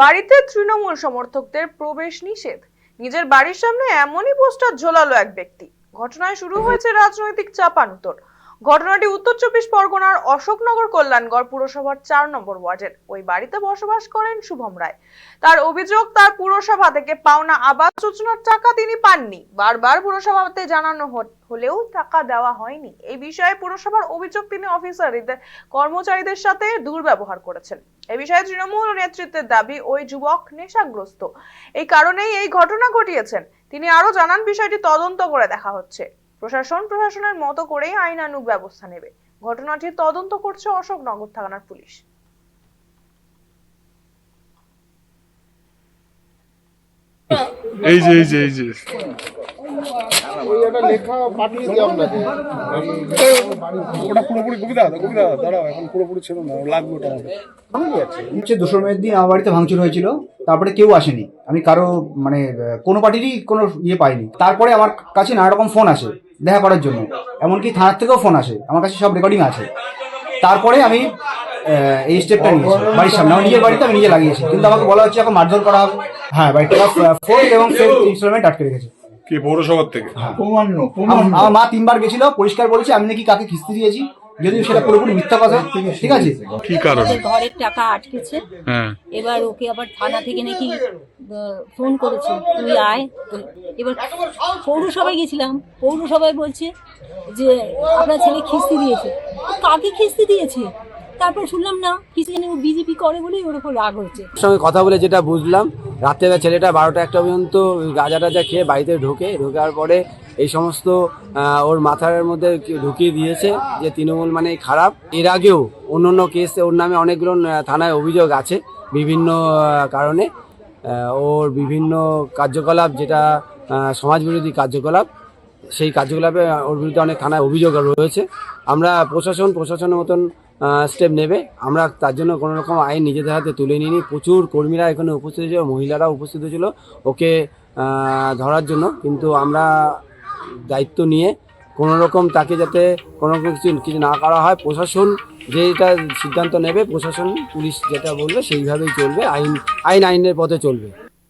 বাড়িতে তৃণমূল সমর্থকদের প্রবেশ নিষেধ। নিজের বাড়ির সামনে এমনই পোস্টার ঝোলালো এক ব্যক্তি। ঘটনায় শুরু হয়েছে রাজনৈতিক চাপানুতর ঘটনাটি উত্তর চব্বিশ পরগনার অশোকনগর কল্যাণগড় পুরসভার চার নম্বর ওয়ার্ডের। ওই বাড়িতে বসবাস করেন শুভম রায়। তার অভিযোগ, তার পুরসভা থেকে পাওনা আবাস যোজনার টাকা তিনি পাননি। বারবার পুরসভাতে জানানো হলেও টাকা দেওয়া হয়নি। এই বিষয়ে পুরসভার অভিযোগ তিনি অফিসারদের, কর্মচারীদের সাথে দুর্ব্যবহার করেছেন। এ বিষয়ে তৃণমূল নেতৃত্বের দাবি, ওই যুবক নেশাগ্রস্ত। এই কারণেই এই ঘটনা ঘটিয়েছেন। তিনি আরও জানান, বিষয়টি তদন্ত করে দেখা হচ্ছে। প্রশাসন প্রশাসনের মতো করেই আইনানুগ ব্যবস্থা নেবে। ঘটনাটি তদন্ত করছে অশোকনগর থানার পুলিশ। এই যে এই যে এই যে। ওটা পুরোপুরি কবিতা কবিতা দাঁড়াও এখন পুরোপুরি ছিল না লাগবে ওটা। হচ্ছে মেয়ের দিন আমার বাড়িতে ভাঙচুর হয়েছিল তারপরে কেউ আসেনি। আমি কারও মানে কোনো পার্টিরই কোনো ইয়ে পাইনি। তারপরে আমার কাছে নানা রকম ফোন আসে। দেখা করার জন্য। এমনকি থানার থেকেও ফোন আসে। আমার কাছে সব রেকর্ডিং আছে। তারপরে আমি আহ, এই স্টেপটা নিয়েছি। বাড়ির সামনে। আমার নিজের বাড়িতে আমি নিজে লাগিয়েছি। কিন্তু আমাকে বলা হচ্ছে এখন মারধর করা হবে। হ্যাঁ বাড়িটা ফোন এবং ইনস্টলমেন্ট আটকে রেখেছে। কি পৌরসভার থেকে? আমার মা তিনবার গেছিল। পরিষ্কার বলেছে আমি নাকি কাকে কিস্তি দিয়েছি। যদিও সেটা পুরোপুরি মিথ্যা কথা ঠিক আছে? কি কারণে? ঘরের টাকা আটকেছে। হ্যাঁ। এবার ওকে আবার থানা থেকে নাকি ফোন করেছে তুই আয়। এবার পৌরসভায় গেছিলাম। পৌরসভায় বলছে যে আপনার ছেলে খিস্তি দিয়েছে। কাকে খিস্তি দিয়েছে? তারপর শুনলাম না কিস্তি জানি ও বিজেপি করে বলেই ওর উপর রাগ হয়েছে ওর সঙ্গে কথা বলে যেটা বুঝলাম রাত্রেবেলা ছেলেটা বারোটা একটা পর্যন্ত গাঁজা টাজা খেয়ে বাড়িতে ঢোকে। ঢোকার পরে এই সমস্ত ওর মাথার মধ্যে ঢুকিয়ে দিয়েছে যে তৃণমূল মানে খারাপ। এর আগেও অন্য অন্য কেস ওর নামে অনেকগুলো থানায় অভিযোগ আছে বিভিন্ন কারণে। ওর বিভিন্ন কার্যকলাপ যেটা সমাজবিরোধী কার্যকলাপ, সেই কার্যকলাপে ওর বিরুদ্ধে অনেক থানায় অভিযোগ রয়েছে। আমরা প্রশাসন, প্রশাসনের মতন স্টেপ নেবে। আমরা তার জন্য কোনো রকম আইন নিজেদের হাতে তুলে নিইনি। প্রচুর কর্মীরা এখানে উপস্থিত ছিল মহিলারা উপস্থিত ছিল ওকে ধরার জন্য। কিন্তু আমরা দায়িত্ব নিয়ে কোনো রকম তাকে যাতে কোনো কিছু কিছু না করা হয়, প্রশাসন যেটা সিদ্ধান্ত নেবে, প্রশাসন, পুলিশ যেটা বলবে সেইভাবেই চলবে, আইন আইন আইনের পথে চলবে।